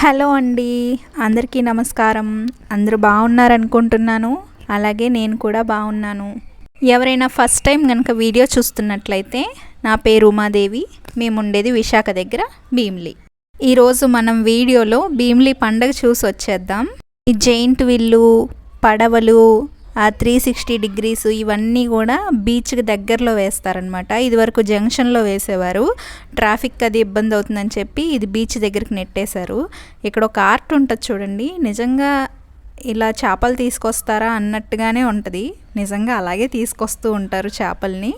Hello అండి. అందరికీ నమస్కారం. అందరూ బాగున్నారనుకుంటున్నాను. అలాగే నేను కూడా బాగున్నాను. ఎవరైనా ఫస్ట్ టైం కనుక వీడియో చూస్తున్నట్లయితే నా పేరు ఉమాదేవి. మేము ఉండేది విశాఖ దగ్గర భీమ్లీ. ఈరోజు మనం వీడియోలో భీమ్లీ పండగ చూసి వచ్చేద్దాం. ఈ జైంట్ విల్లు పడవలు త్రీ సిక్స్టీ డిగ్రీస్ ఇవన్నీ కూడా బీచ్కి దగ్గరలో వేస్తారనమాట ఇదివరకు జంక్షన్లో వేసేవారు. ట్రాఫిక్ అది ఇబ్బంది అవుతుందని చెప్పి ఇది బీచ్ దగ్గరికి నెట్టేశారు. ఇక్కడ ఒక ఆర్ట్ ఉంటుంది చూడండి. నిజంగా ఇలా చేపలు తీసుకొస్తారా అన్నట్టుగానే ఉంటుంది. నిజంగా అలాగే తీసుకొస్తూ ఉంటారు చేపల్ని.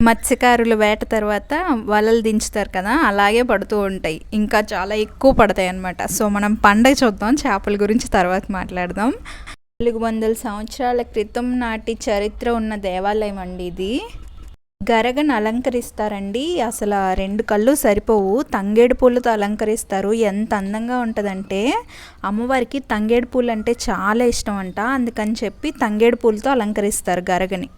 మత్స్యకారులు వేట తర్వాత వలలు దించుతారు కదా అలాగే పడుతూ ఉంటాయి. ఇంకా చాలా ఎక్కువ పడతాయి అన్నమాట సో మనం పండగ చూద్దాం చేపల గురించి తర్వాత మాట్లాడదాం. నాలుగు వందల సంవత్సరాల క్రితం నాటి చరిత్ర ఉన్న దేవాలయం అండి ఇది. గరగను అలంకరిస్తారండి. అసలు ఆ రెండు కళ్ళు సరిపోవు. తంగేడు పూలతో అలంకరిస్తారు. ఎంత అందంగా ఉంటుందంటే అమ్మవారికి తంగేడు పూలు అంటే చాలా ఇష్టం అంట అందుకని చెప్పి తంగేడు పూలతో అలంకరిస్తారు గరగని.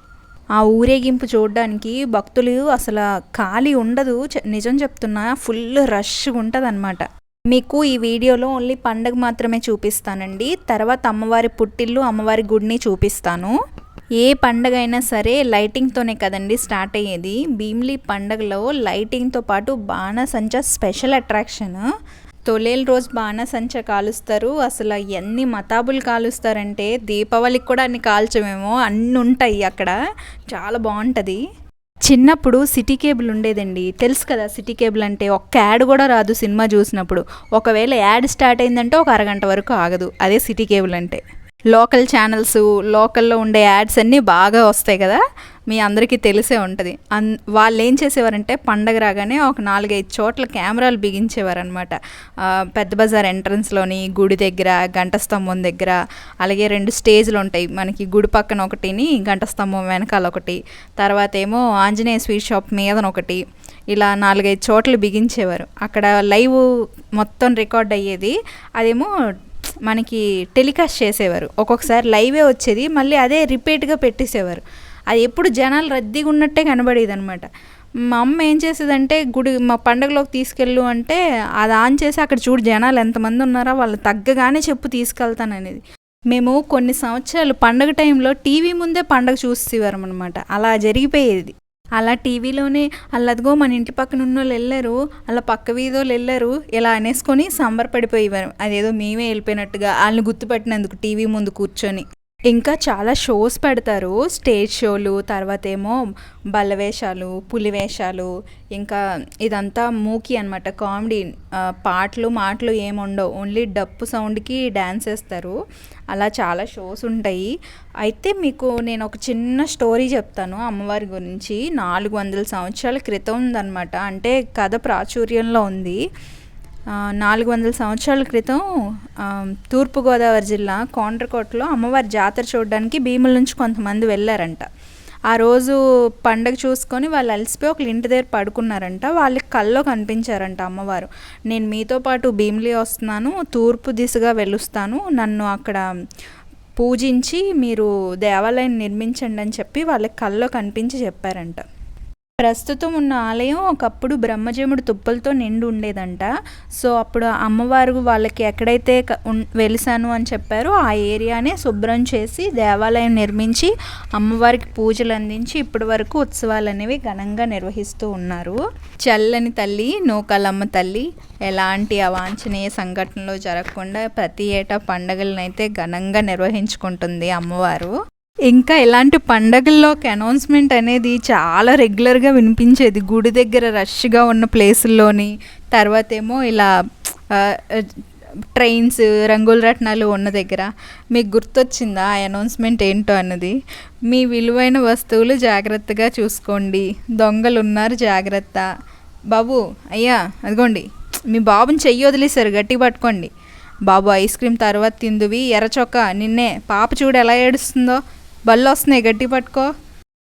ఆ ఊరేగింపు చూడడానికి భక్తులు అసలు ఖాళీ ఉండదు. నిజం చెప్తున్నా ఫుల్ రష్గా ఉంటుంది మీకు ఈ వీడియోలో ఓన్లీ పండగ మాత్రమే చూపిస్తానండి. తర్వాత అమ్మవారి పుట్టిల్లు అమ్మవారి గుడిని చూపిస్తాను. ఏ పండగ అయినా సరే లైటింగ్తోనే కదండి స్టార్ట్ అయ్యేది. భీమ్లీ పండగలో లైటింగ్తో పాటు బాణసంచ స్పెషల్ అట్రాక్షన్. తొలేల రోజు బాణసంచ కాలుస్తారు. అసలు ఎన్ని మతాబులు కాలుస్తారంటే దీపావళికి కూడా అన్ని కాల్చమేమో అన్నీ ఉంటాయి అక్కడ. చాలా బాగుంటుంది. చిన్నప్పుడు సిటీ కేబుల్ ఉండేదండి. తెలుసు కదా సిటీ కేబుల్ అంటే ఒక్క యాడ్ కూడా రాదు సినిమా చూసినప్పుడు. ఒకవేళ యాడ్ స్టార్ట్ అయిందంటే ఒక అరగంట వరకు ఆగదు. అదే సిటీ కేబుల్ అంటే. లోకల్ ఛానల్స్ లోకల్లో ఉండే యాడ్స్ అన్నీ బాగా వస్తాయి కదా. మీ అందరికీ తెలిసే ఉంటుంది. అన్ వాళ్ళు ఏం చేసేవారంటే పండగ రాగానే ఒక నాలుగైదు చోట్ల కెమెరాలు బిగించేవారనమాట పెద్ద బజార్ ఎంట్రన్స్లోని గుడి దగ్గర గంట స్తంభం దగ్గర అలాగే రెండు స్టేజ్లు ఉంటాయి. మనకి గుడి పక్కన ఒకటిని గంట స్తంభం వెనకాల ఒకటి. తర్వాత ఏమో ఆంజనేయ స్వీట్ షాప్ మీదన ఒకటి. ఇలా నాలుగైదు చోట్ల బిగించేవారు. అక్కడ లైవ్ మొత్తం రికార్డ్ అయ్యేది అదేమో మనకి టెలికాస్ట్ చేసేవారు. ఒక్కొక్కసారి లైవే వచ్చేది మళ్ళీ అదే రిపీట్గా పెట్టేసేవారు. అది ఎప్పుడు జనాలు రద్దీగా ఉన్నట్టే కనబడేది అనమాట మా అమ్మ ఏం చేసేదంటే గుడి మా పండగలోకి తీసుకెళ్ళు అంటే అది ఆన్ చేసి అక్కడ చూడు జనాలు ఎంతమంది ఉన్నారో వాళ్ళు తగ్గగానే చెప్పు తీసుకెళ్తాననేది. మేము కొన్ని సంవత్సరాలు పండగ టైంలో టీవీ ముందే పండగ చూసేవారం అనమాట అలా జరిగిపోయేది. అలా టీవీలోనే అల్లదిగో మన ఇంటి పక్కన ఉన్న వాళ్ళు వెళ్ళారు అలా పక్క వీధోళ్ళు వెళ్ళారు ఇలా అనేసుకొని సంబరపడిపోయేవారు. అదేదో మేమే వెళ్ళిపోయినట్టుగా వాళ్ళని గుర్తుపట్టినందుకు టీవీ ముందు కూర్చొని. ఇంకా చాలా షోస్ పెడతారు. స్టేజ్ షోలు తర్వాత ఏమో బల్లవేషాలు పులివేషాలు ఇంకా ఇదంతా మూకీ అనమాట కామెడీ పాటలు మాటలు ఏముండవు. ఓన్లీ డప్పు సౌండ్కి డ్యాన్స్ వేస్తారు. అలా చాలా షోస్ ఉంటాయి. అయితే మీకు నేను ఒక చిన్న స్టోరీ చెప్తాను అమ్మవారి గురించి. నాలుగు వందల సంవత్సరాల క్రితం ఉందన్నమాట. అంటే కథ ప్రాచుర్యంలో ఉంది. నాలుగు వందల సంవత్సరాల క్రితం తూర్పుగోదావరి జిల్లా కోండ్రకోటలో అమ్మవారి జాతర చూడడానికి భీముల నుంచి కొంతమంది వెళ్ళారంట. ఆ రోజు పండగ చూసుకొని వాళ్ళు అలసిపోయి ఒకళ్ళు ఇంటి దగ్గర పడుకున్నారంట. వాళ్ళకి కల్లో కనిపించారంట అమ్మవారు. నేను మీతో పాటు భీమిలి వస్తున్నాను తూర్పు దిశగా వెలుస్తాను నన్ను అక్కడ పూజించి మీరు దేవాలయం నిర్మించండి అని చెప్పి వాళ్ళకి కల్లో కనిపించి చెప్పారంట. ప్రస్తుతం ఉన్న ఆలయం ఒకప్పుడు బ్రహ్మజముడు తుప్పలతో నిండి ఉండేదంట. సో అప్పుడు అమ్మవారు వాళ్ళకి ఎక్కడైతే వెలిసాను అని చెప్పారో ఆ ఏరియానే శుభ్రం చేసి దేవాలయం నిర్మించి అమ్మవారికి పూజలు అందించి ఇప్పటి వరకు ఉత్సవాలు అనేవి ఘనంగా నిర్వహిస్తూ ఉన్నారు. చల్లని తల్లి నూకాలమ్మ తల్లి ఎలాంటి అవాంఛనీయ సంఘటనలు జరగకుండా ప్రతి ఏటా పండగలనైతే ఘనంగా నిర్వహించుకుంటుంది అమ్మవారు. ఇంకా ఇలాంటి పండగల్లోకి అనౌన్స్మెంట్ అనేది చాలా రెగ్యులర్గా వినిపించేది. గుడి దగ్గర రష్గా ఉన్న ప్లేసుల్లోని తర్వాత ఏమో ఇలా ట్రైన్స్ రంగుల రత్నాలు ఉన్న దగ్గర. మీకు గుర్తొచ్చిందా ఆ అనౌన్స్మెంట్ ఏంటో అన్నది? మీ విలువైన వస్తువులు జాగ్రత్తగా చూసుకోండి. దొంగలు ఉన్నారు జాగ్రత్త. బాబు అయ్యా అదిగోండి. మీ బాబుని చెయ్యి వదిలేశారు గట్టి పట్టుకోండి. బాబు ఐస్ క్రీమ్ తర్వాత తిందువి ఎర్రచొక్క నిన్నే పాప చూడు ఎలా ఏడుస్తుందో. బళ్ళు వస్తున్నాయి గట్టి పట్టుకో.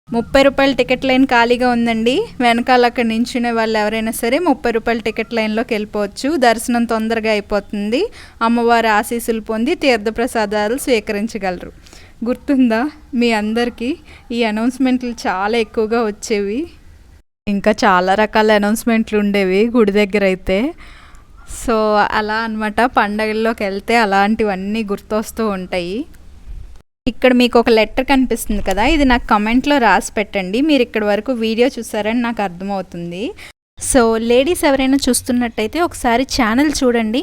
ముప్పై రూపాయల టికెట్ లైన్ ఖాళీగా ఉందండి. వెనకాల అక్కడ నించునే వాళ్ళు ఎవరైనా సరే ముప్పై రూపాయల టికెట్ లైన్లోకి వెళ్ళిపోవచ్చు. దర్శనం తొందరగా అయిపోతుంది. అమ్మవారి ఆశీస్సులు పొంది తీర్థప్రసాదాలు స్వీకరించగలరు. గుర్తుందా? మీ అందరికీ ఈ అనౌన్స్మెంట్లు చాలా ఎక్కువగా వచ్చేవి. ఇంకా చాలా రకాల అనౌన్స్మెంట్లు ఉండేవి గుడి దగ్గర అయితే. సో అలా అనమాట పండగల్లోకి వెళ్తే అలాంటివన్నీ గుర్తొస్తూ ఉంటాయి. ఇక్కడ మీకు ఒక లెటర్ కనిపిస్తుంది కదా ఇది నాకు కమెంట్లో రాసి పెట్టండి. మీరు ఇక్కడ వరకు వీడియో చూసారని నాకు అర్థమవుతుంది. సో లేడీస్ ఎవరైనా చూస్తున్నట్టయితే ఒకసారి ఛానల్ చూడండి.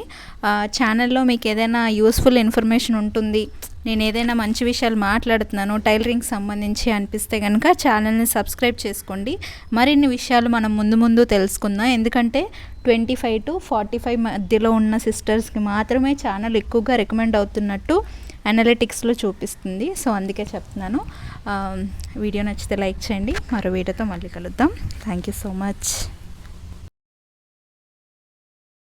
ఛానల్లో మీకు ఏదైనా యూస్ఫుల్ ఇన్ఫర్మేషన్ ఉంటుంది నేను ఏదైనా మంచి విషయాలు మాట్లాడుతున్నాను టైలరింగ్ సంబంధించి అనిపిస్తే కనుక ఛానల్ని సబ్స్క్రైబ్ చేసుకోండి. మరిన్ని విషయాలు మనం ముందు ముందు తెలుసుకుందాం. ఎందుకంటే twenty five to forty five మధ్యలో ఉన్న సిస్టర్స్కి మాత్రమే ఛానల్ ఎక్కువగా రికమెండ్ అవుతున్నట్టు అనలిటిక్స్లో చూపిస్తుంది. సో అందుకే చెప్తున్నాను. వీడియో నచ్చితే లైక్ చేయండి. మరో వీడియోతో మళ్ళీ కలుద్దాం. Thank you so much